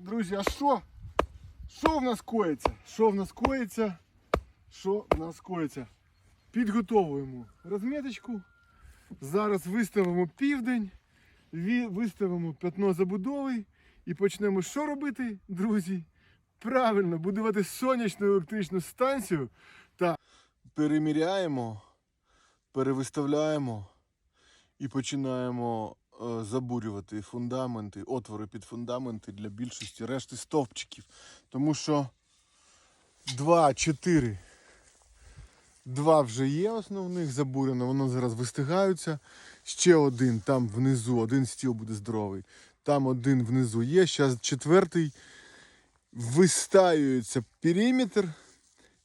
друзі, а що? Що в нас коїться? Що в нас коїться? Що в нас коїться? Підготовуємо розміточку. Зараз виставимо південь, виставимо п'ятно забудови і почнемо що робити, друзі? Правильно, будувати сонячну електричну станцію та переміряємо, перевиставляємо і починаємо забурювати фундаменти, отвори під фундаменти для більшості решти стовпчиків. Тому що 2, 4, два вже є основних забурено, воно зараз вистигаються. Ще один там внизу, один стіл буде здоровий. Там один внизу є. Зараз четвертий вистаюється периметр,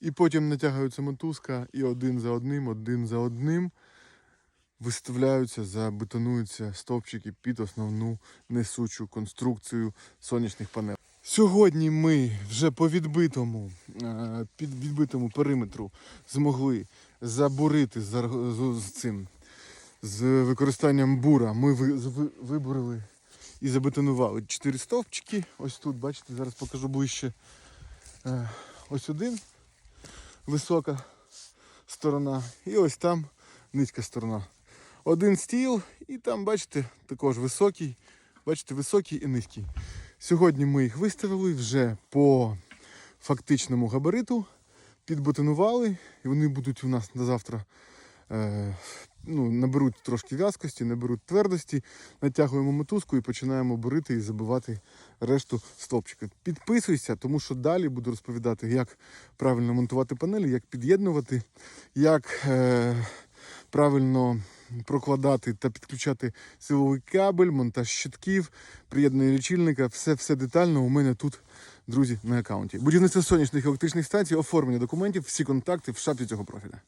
і потім натягується мотузка, і один за одним, один за одним виставляються, забетонуються стовпчики під основну несучу конструкцію сонячних панелей. Сьогодні ми вже по відбитому, е, під відбитому периметру змогли забурити з, з, цим з використанням бура. Ми ви, ви- вибурили і забетонували чотири стовпчики. Ось тут, бачите, зараз покажу ближче. Е, Ось один висока сторона, і ось там низька сторона. Один стіл, і там, бачите, також високий. Бачите, високий і низький. Сьогодні ми їх виставили вже по фактичному габариту, підбетонували, і вони будуть у нас на завтра. Е, ну, наберуть трошки в'язкості, наберуть твердості, натягуємо мотузку і починаємо бурити і забивати решту стовпчика. Підписуйся, тому що далі буду розповідати, як правильно монтувати панелі, як під'єднувати, як е, правильно прокладати та підключати силовий кабель, монтаж щитків, приєднання лічильника. Все, все детально у мене тут, друзі, на аккаунті. Будівництво сонячних електричних станцій, оформлення документів, всі контакти в шапці цього профіля.